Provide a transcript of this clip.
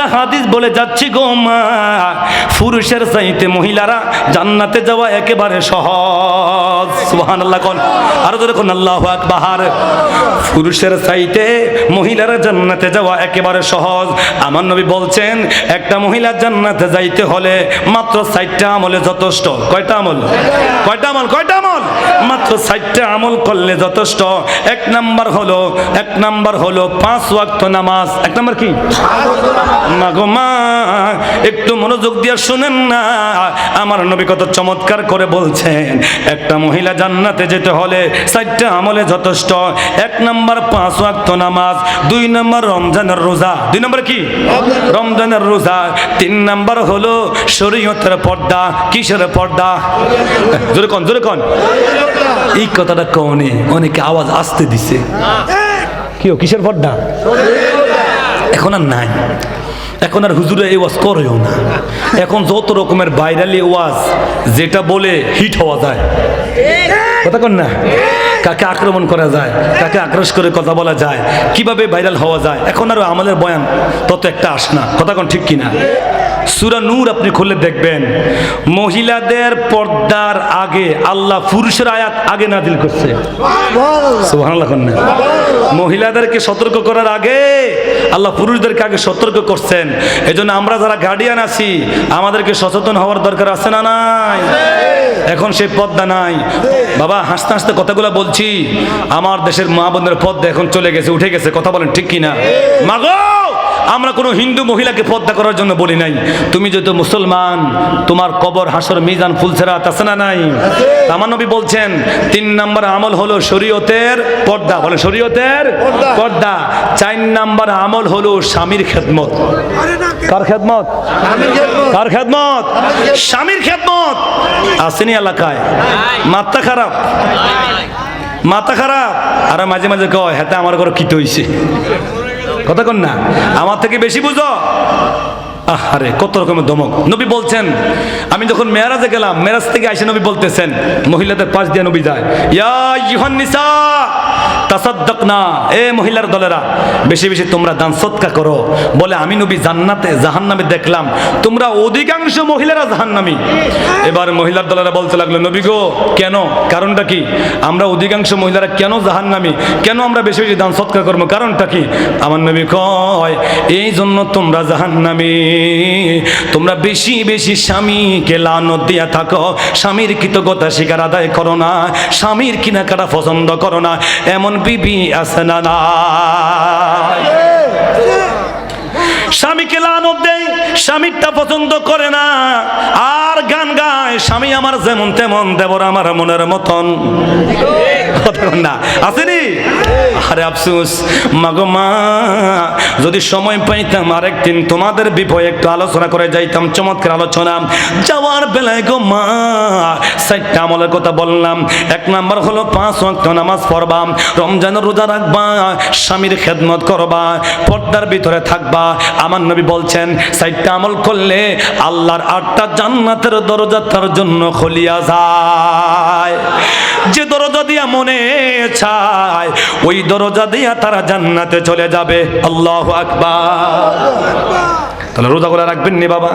একটা হাদিস বলে যাচ্ছি গো মা। পুরুষের চাইতে মহিলারা জান্নাতে যাওয়া একেবারে সহজ। চাইতে মহিলারা জান্নাতে একটা যাইতে হলে মাত্র সাইটটা আমলে যথেষ্ট। কয়টা আমল? কয়টা আমল? কয়টা আমল? মাত্র আমল করলে যথেষ্ট। এক নাম্বার হলো, এক নাম্বার হলো পাঁচ ওয়াক্ত নামাজ। এক নাম্বার কি? একটু মনোযোগ দিয়ে শুনেন না। আমার নবী কত চমৎকার করে বলছেন, একটা মহিলা জান্নাতে যেতে হলে চারটা আমলে যথেষ্ট। এক নম্বর পাঁচ ওয়াক্ত নামাজ দুই নাম্বার রমজানের রোজা। দুই নাম্বার কি? রমজানের রোজা। তিন নম্বর হলো শরীয়তের পর্দা কিসের পর্দা? জোরে কন জোরে কন। এই কথাটা কনে অনেকে আওয়াজ আসতে দিছে। কেউ কিসের পর্দা। এখন আর নাই। এখন আর হুজুরে এই ওয়াজ করেও না। এখন যত রকমের ভাইরালি ওয়াজ যেটা বলে হিট হওয়া যায়। কথা কন না? কাকে আক্রমণ করা যায় কাকে আক্রোশ করে কথা বলা যায় কীভাবে ভাইরাল হওয়া যায় এখন আর আমাদের বয়ান তত একটা আস না। কথা কোন ঠিক কিনা? সুরা নূর আপনি খুলে দেখবেন মহিলাদের পর্দার আগে আল্লাহ পুরুষের আয়াত আগে নাজিল করছে। মহিলাদেরকে সতর্ক করার আগে আল্লাহ পুরুষদেরকে আগে সতর্ক করছেন। এজন্য আমরা যারা গার্ডিয়ান আছি, আমাদেরকে সচেতন হওয়ার দরকার আছে না নাই? এখন সেই পদ্মা নাই। বাবা, হাসতে হাসতে কথাগুলো বলছি, আমার দেশের মা বোনের পদ্মা এখন চলে গেছে, উঠে গেছে, কথা বলেন ঠিক কিনা? মাগো! আমরা কোনো হিন্দু মহিলাকে পদ্মা করার জন্য বলি নাই। তুমি যেহেতু মুসলমান তোমার কবর হাসর মিজান ফুলসেরাত আছে না নাই? আমার নবী বলছেন তিন নাম্বার আমল হলো শরীয়তের পর্দা। বলে শরীয়তের পর্দা? চার নাম্বার আমল হলো স্বামীর খেদমত। কার খেদমত? কার খেদমত? স্বামীর খেদমত। আসেনি এলাকায়। মাথা খারাপ। মাথা খারাপ। আর মাঝে মাঝে কয় হ্যাঁ আমার ঘরে কিতে হইছে কথা কন না। আমার থেকে বেশি বুঝো? আরে কত রকমের ধমক নবী বলছেন, আমি যখন মেয়ারাজে গেলাম মেরাজ থেকে আইসে নবী বলতেছেন, মহিলাদের পাশ দিয়ে নবী যায়। ইয়া ইহান নিসা! তাসাদ্দাক না এ মহিলার দলেরা, বেশি বেশি তোমরা দান সৎকা করো। বলে, আমি নবী জান্নাতে, জাহান্নামে দেখলাম, তোমরা অধিকাংশ মহিলারা জাহান্নামী। এবার মহিলার দলেরা বলতে লাগল, নবী গো, কেন? কারণটা কি? আমরা অধিকাংশ মহিলারা কেন জাহান্নামী? কেন আমরা বেশি বেশি দান সৎকার করব? কারণটা কি? আমার নবী কয়, এই জন্য তোমরা জাহান্নামী। তোমরা বেশি বেশি স্বামীকে লানত দিয়া থাকো। স্বামীর কৃতজ্ঞতা স্বীকার আদায় করো না। স্বামীর কেনাকাটা পছন্দ করো না। এমন বিবি আছে না না স্বামীকে লানত দেয় স্বামীরটা পছন্দ করে না। আর গান গায় স্বামী আমার যেমন তেমন, দেবর আমার মনের মতন। না। আসেনি? আরে আফসুস। মাগো মা, যদি সময় পাইতাম আরেকদিন তোমাদের বিপয়ে একটু আলোচনা করে যাইতাম, চমৎকার আলোচনা। যাওয়ার বেলায় গো মা আমলের কথা বললাম। এক নাম্বার হলো পাঁচ নামাজ পড়বা, রমজানের রোজা রাখবা, স্বামীর খেদমত করবা, পর্দার ভিতরে থাকবা। আমার নবী বলছেন চারটা আমল করলে আল্লাহর আটটা জান্নাতের দরজা তার জন্য খলিয়া যায়। যে দরজা দিয়া মনে চায়, ওই দরজা দিয়া তারা জান্নাতে চলে যাবে। আল্লাহ আকবার। তাহলে রোজাগুলো রাখবেন নি বাবা?